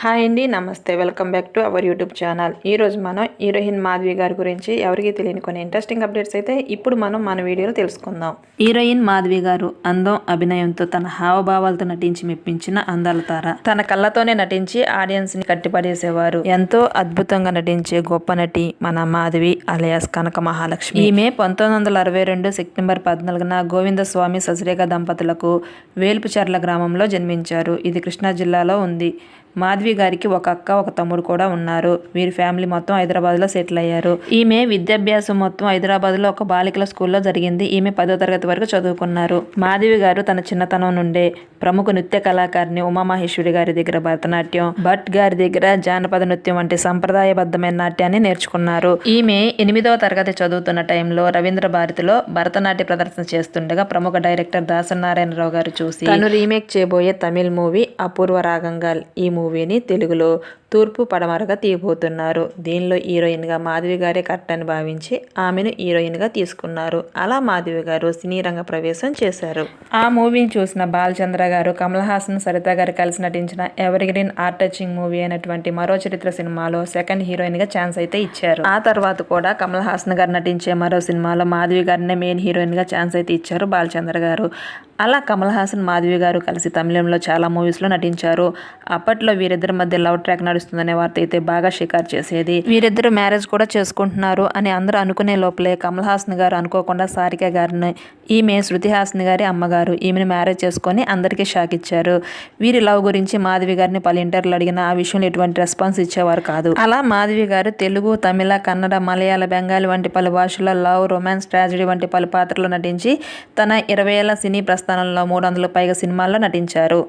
Hi అండి నమస్తే. Welcome back to our YouTube channel. ఈరోజు మనం హీరోయిన్ మాధవి గారి గురించి ఎవరికి తెలియని కొన్ని ఇంట్రెస్టింగ్ అప్డేట్స్ అయితే ఇప్పుడు మనం మన వీడియోలో తెలుసుకుందాం. హీరోయిన్ మాధవి గారు అందం అభినయంతో తన హావభావాలతో నటించి మెప్పించిన అందాల తార. తన కళ్ళతోనే నటించి ఆడియన్స్ని కట్టిపడేసేవారు. ఎంతో అద్భుతంగా నటించే గొప్ప నటి మన మాధవి అలియాస్ కనక మహాలక్ష్మి. ఈమె పంతొమ్మిది వందల అరవై రెండు సెప్టెంబర్ పద్నాలుగున గోవింద స్వామి సశ్రేఖ దంపతులకు వేల్పుచర్ల గ్రామంలో జన్మించారు. ఇది కృష్ణా జిల్లాలో ఉంది. మాధవి గారికి ఒక అక్క ఒక తమ్ముడు కూడా ఉన్నారు. వీరి ఫ్యామిలీ మొత్తం హైదరాబాద్లో సెటిల్ అయ్యారు. ఈమె విద్యాభ్యాసం మొత్తం హైదరాబాద్లో ఒక బాలికల స్కూల్లో జరిగింది. ఈమె పదో తరగతి వరకు చదువుకున్నారు. మాధవి గారు తన చిన్నతనం నుండే ప్రముఖ నృత్య కళాకారిణి ఉమామహేశ్వరి గారి దగ్గర భరతనాట్యం భట్ గారి దగ్గర జానపద నృత్యం వంటి సంప్రదాయబద్ధమైన నాట్యాన్ని నేర్చుకున్నారు. ఈమె ఎనిమిదవ తరగతి చదువుతున్న టైంలో రవీంద్ర భారతిలో భరతనాట్య ప్రదర్శన చేస్తుండగా ప్రముఖ డైరెక్టర్ దాసనారాయణరావు గారు చూసి తను రీమేక్ చేయబోయే తమిళ్ మూవీ అపూర్వ రాగంగాల్ ఈ మూవీ మూవీని తెలుగులో తూర్పు పడమరగా తీయబోతున్నారు. దీనిలో హీరోయిన్గా మాధవి గారే కరెక్ట్ అని భావించి ఆమెను హీరోయిన్గా తీసుకున్నారు. అలా మాధవి గారు సినీ రంగ ప్రవేశం చేశారు. ఆ మూవీని చూసిన బాలచంద్ర గారు కమల్ హాసన్ సరిత గారు కలిసి నటించిన evergreen art touching movie అయినటువంటి మరో చరిత్ర సినిమాలో సెకండ్ హీరోయిన్గా ఛాన్స్ అయితే ఇచ్చారు. ఆ తర్వాత కూడా కమల్ హాసన్ గారు నటించే మరో సినిమాలో మాధవి గారినే మెయిన్ హీరోయిన్గా ఛాన్స్ అయితే ఇచ్చారు బాలచంద్ర గారు. అలా కమల్ హాసన్ మాధవి గారు కలిసి తమిళంలో చాలా మూవీస్లో నటించారు. అప్పట్లో వీరిద్దరి మధ్య లవ్ ట్రాక్ నడుస్తుందనే వార్త అయితే బాగా షికారు చేసేది. వీరిద్దరు మ్యారేజ్ కూడా చేసుకుంటున్నారు అని అందరూ అనుకునే లోపలే కమల్ హాసన్ గారు అనుకోకుండా సారిక గారిని ఈమె శృతి హాసన్ గారి అమ్మగారు ఈమెను మ్యారేజ్ చేసుకొని అందరికీ షాక్ ఇచ్చారు. వీరి లవ్ గురించి మాధవి గారిని పలు ఇంటర్లు అడిగిన ఆ విషయంలో ఎటువంటి రెస్పాన్స్ ఇచ్చేవారు కాదు. అలా మాధవి గారు తెలుగు తమిళ కన్నడ మలయాళ బెంగాలీ వంటి పలు భాషల లవ్ రొమాన్స్ ట్రాజడీ వంటి పలు పాత్రలు నటించి తన ఇరవై ఏళ్ళ సినీ ప్రస్థానంలో మూడు వందల పైగా సినిమాల్లో నటించారు.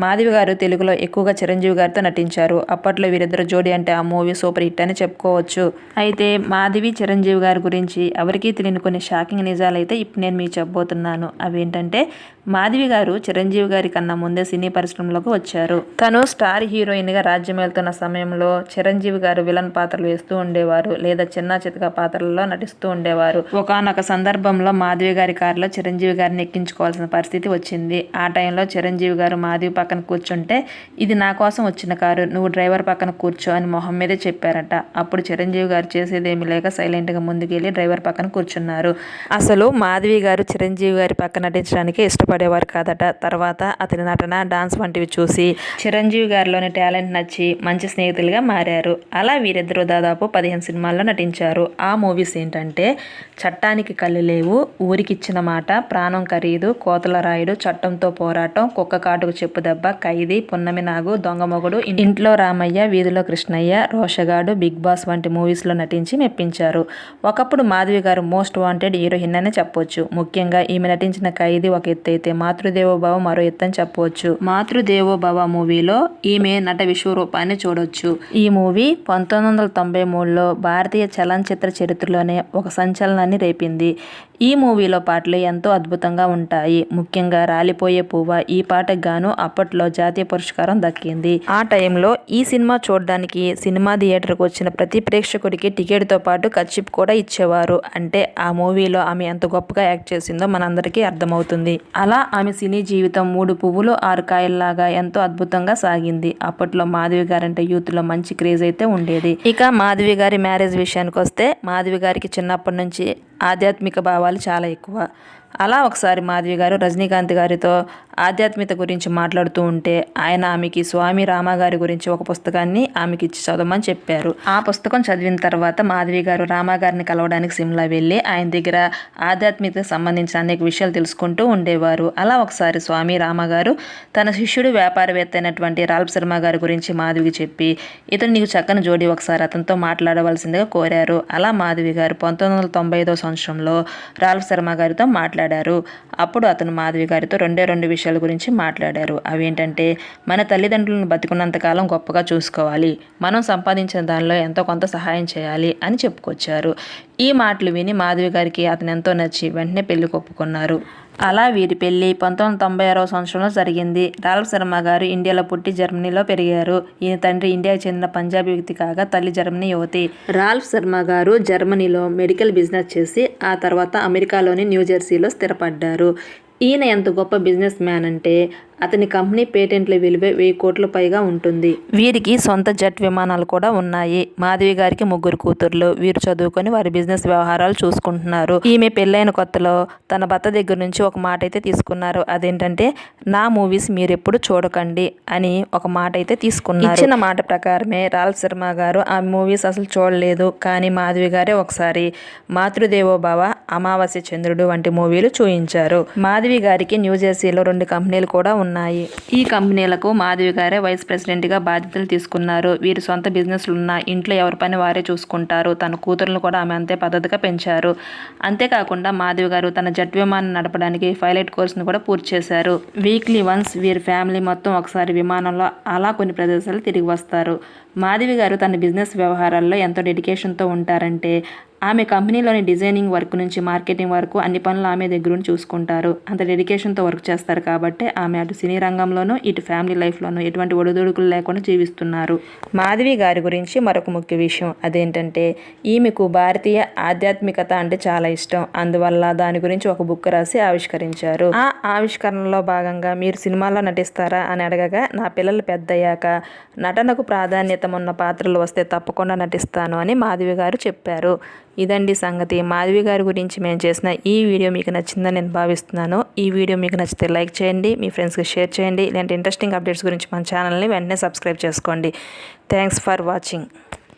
మాధవి గారు తెలుగులో ఎక్కువగా చిరంజీవి గారితో నటించారు. అప్పట్లో వీరిద్దరు జోడీ అంటే ఆ మూవీ సూపర్ హిట్ అని చెప్పుకోవచ్చు. అయితే మాధవి చిరంజీవి గారి గురించి ఎవరికీ తెలియని కొన్ని షాకింగ్ నిజాలు అయితే ఇప్పుడు నేను మీకు చెప్పబోతున్నాను. అవేంటంటే మాధవి గారు చిరంజీవి గారి కన్నా ముందే సినీ పరిశ్రమలోకి వచ్చారు. తను స్టార్ హీరోయిన్గా రాజ్యం వెళ్తున్న సమయంలో చిరంజీవి గారు విలన్ పాత్రలు వేస్తూ ఉండేవారు లేదా చిన్న చితక పాత్రలలో నటిస్తూ ఉండేవారు. ఒకనొక సందర్భంలో మాధవి గారి కారులో చిరంజీవి గారిని ఎక్కించుకోవాల్సిన పరిస్థితి వచ్చింది. ఆ టైంలో చిరంజీవి గారు మాధవి పక్కన కూర్చుంటే ఇది నా కోసం వచ్చిన కారు నువ్వు డ్రైవర్ పక్కన కూర్చో అని మొహం మీదే చెప్పారట. అప్పుడు చిరంజీవి గారు చేసేదేమి లేక సైలెంట్గా ముందుకెళ్ళి డ్రైవర్ పక్కన కూర్చున్నారు. అసలు మాధవి గారు చిరంజీవి గారి పక్కన నటించడానికి ఇష్టపడేవారు కాదట. తర్వాత అతని నటన డాన్స్ వంటివి చూసి చిరంజీవి గారిలోని టాలెంట్ నచ్చి మంచి స్నేహితులుగా మారారు. అలా వీరిద్దరూ దాదాపు పదిహేను సినిమాల్లో నటించారు. ఆ మూవీస్ ఏంటంటే చట్టానికి కళ్ళు లేవు ఊరికిచ్చిన మాట ప్రాణం ఖరీదు కోతల రాయుడు చట్టంతో పోరాటం కుక్క కాటుకు చెప్పు దెబ్బ ఖైదీ పున్నమి నాగు దొంగ మొగుడు ఇంట్లో రామయ్య వీధిలో కృష్ణయ్య రోషగాడు బిగ్ బాస్ వంటి మూవీస్లో నటించి మెప్పించారు. ఒకప్పుడు మాధవి గారు మోస్ట్ వాంటెడ్ హీరోయిన్ అని చెప్పొచ్చు. ముఖ్యంగా ఈమె నటించిన ఖైదీ ఒక ఎత్తు అయితే మాతృదేవోభవ మరో ఎత్తని చెప్పవచ్చు. మాతృదేవోభవ మూవీలో ఈమె నట విశ్వరూపాన్ని చూడొచ్చు. ఈ మూవీ పంతొమ్మిది వందల తొంభై మూడులో భారతీయ చలనచిత్ర చరిత్రలోనే ఒక సంచలనాన్ని రేపింది. ఈ మూవీలో పాటలు ఎంతో అద్భుతంగా ఉంటాయి. ముఖ్యంగా రాలిపోయే పువ్వ ఈ పాటకు గాను అప్పట్లో జాతీయ పురస్కారం దక్కింది. ఆ టైంలో ఈ సినిమా చూడడానికి సినిమా థియేటర్కు వచ్చిన ప్రతి ప్రేక్షకుడికి టికెట్తో పాటు కచ్చిప్ కూడా ఇచ్చేవారు. అంటే ఆ మూవీలో ఆమె ఎంత గొప్పగా యాక్ట్ చేసిందో మనందరికీ అర్థమవుతుంది. అలా ఆమె సినీ జీవితం మూడు పువ్వులు ఆరు కాయల్లాగా ఎంతో అద్భుతంగా సాగింది. అప్పట్లో మాధవి గారంటే యూత్లో మంచి క్రేజ్ అయితే ఉండేది. ఇక మాధవి గారి మ్యారేజ్ విషయానికి వస్తే మాధవి గారికి చిన్నప్పటి నుంచి ఆధ్యాత్మిక భావాలు చాలా ఎక్కువ. అలా ఒకసారి మాధవి గారు రజనీకాంత్ గారితో ఆధ్యాత్మికత గురించి మాట్లాడుతూ ఉంటే ఆయన ఆమెకి స్వామి రామగారి గురించి ఒక పుస్తకాన్ని ఆమెకి ఇచ్చి చదవమని చెప్పారు. ఆ పుస్తకం చదివిన తర్వాత మాధవి గారు రామాగారిని కలవడానికి సిమ్లా వెళ్ళి ఆయన దగ్గర ఆధ్యాత్మికతకు సంబంధించిన అనేక విషయాలు తెలుసుకుంటూ ఉండేవారు. అలా ఒకసారి స్వామి రామగారు తన శిష్యుడు వ్యాపారవేత్త అయినటువంటి రాల్ఫ్ శర్మ గారి గురించి మాధవికి చెప్పి ఇతను నీకు చక్కని జోడి ఒకసారి అతనితో మాట్లాడవలసిందిగా కోరారు. అలా మాధవి గారు పంతొమ్మిది వందల తొంభై ఐదో సంవత్సరంలో రాల్ఫ్ శర్మ గారితో మాట్లాడారు. మాట్లాడారు. అప్పుడు అతను మాధవి గారితో రెండే రెండు విషయాల గురించి మాట్లాడారు. అవేంటంటే మన తల్లిదండ్రులను బతికున్నంతకాలం గొప్పగా చూసుకోవాలి. మనం సంపాదించిన దానిలో ఎంతో కొంత సహాయం చేయాలి అని చెప్పుకొచ్చారు. ఈ మాటలు విని మాధవి గారికి అతను ఎంతో నచ్చి వెంటనే పెళ్ళి ఒప్పుకున్నారు. అలా వీరి పెళ్ళి పంతొమ్మిది తొంభై ఆరవ సంవత్సరంలో జరిగింది. రాల్ఫ్ శర్మ గారు ఇండియాలో పుట్టి జర్మనీలో పెరిగారు. ఈయన తండ్రి ఇండియాకి చెందిన పంజాబీ వ్యక్తి కాగా తల్లి జర్మనీ యువతి. రాల్ఫ్ శర్మ గారు జర్మనీలో మెడికల్ బిజినెస్ చేసి ఆ తర్వాత అమెరికాలోని న్యూజెర్సీలో స్థిరపడ్డారు. ఈయన ఎంత గొప్ప బిజినెస్ మ్యాన్ అంటే అతని కంపెనీ పేటెంట్ల విలువ వెయ్యి కోట్ల పైగా ఉంటుంది. వీరికి సొంత జెట్ విమానాలు కూడా ఉన్నాయి. మాధవి గారికి ముగ్గురు కూతుర్లు. వీరు చదువుకొని వారి బిజినెస్ వ్యవహారాలు చూసుకుంటున్నారు. ఈమె పెళ్ళైన కొత్తలో తన భర్త దగ్గర నుంచి ఒక మాట అయితే తీసుకున్నారు. అదేంటంటే నా మూవీస్ మీరు ఎప్పుడు చూడకండి అని ఒక మాట అయితే తీసుకున్నారు. ఇచ్చిన మాట ప్రకారమే రాల్ శర్మ గారు ఆ మూవీస్ అసలు చూడలేదు. కానీ మాధవి గారే ఒకసారి మాతృదేవో భవ అమావాస్య చంద్రుడు వంటి మూవీలు చూయించారు. మాధవి మాధవి గారికి న్యూజెర్సీలో రెండు కంపెనీలు కూడా ఉన్నాయి. ఈ కంపెనీలకు మాధవి గారే వైస్ ప్రెసిడెంట్గా బాధ్యతలు తీసుకున్నారు. వీరి సొంత బిజినెస్లు ఉన్న ఇంట్లో ఎవరి పని వారే చూసుకుంటారు. తన కూతురును కూడా ఆమె అంతే పద్ధతిగా పెంచారు. అంతేకాకుండా మాధవి గారు తన జట్ విమానం నడపడానికి పైలట్ కోర్సును కూడా పూర్తి చేశారు. వీక్లీ వన్స్ వీరి ఫ్యామిలీ మొత్తం ఒకసారి విమానంలో అలా కొన్ని ప్రదేశాలు తిరిగి వస్తారు. మాధవి గారు తన బిజినెస్ వ్యవహారాల్లో ఎంతో డెడికేషన్తో ఉంటారంటే ఆమె కంపెనీలోని డిజైనింగ్ వర్క్ నుంచి మార్కెటింగ్ వరకు అన్ని పనులు ఆమె దగ్గర చూసుకుంటారు. అంత డెడికేషన్తో వర్క్ చేస్తారు కాబట్టి ఆమె అటు సినీ రంగంలోనూ ఇటు ఫ్యామిలీ లైఫ్లోనూ ఎటువంటి ఒడిదుడుకులు లేకుండా జీవిస్తున్నారు. మాధవి గారి గురించి మరొక ముఖ్య విషయం అదేంటంటే ఈమెకు భారతీయ ఆధ్యాత్మికత అంటే చాలా ఇష్టం. అందువల్ల దాని గురించి ఒక బుక్ రాసి ఆవిష్కరించారు. ఆ ఆవిష్కరణలో భాగంగా మీరు సినిమాలో నటిస్తారా అని అడగగా నా పిల్లలు పెద్దయ్యాక నటనకు ప్రాధాన్యత ఉన్న పాత్రలు వస్తే తప్పకుండా నటిస్తాను అని మాధవి గారు చెప్పారు. ఇదండి సంగతి. మాధవి గారి గురించి మేము చేసిన ఈ వీడియో మీకు నచ్చిందని నేను భావిస్తున్నాను. ఈ వీడియో మీకు నచ్చితే లైక్ చేయండి మీ ఫ్రెండ్స్కి షేర్ చేయండి. ఇలాంటి ఇంట్రెస్టింగ్ అప్డేట్స్ గురించి మన ఛానల్ని వెంటనే సబ్స్క్రైబ్ చేసుకోండి. Thanks for watching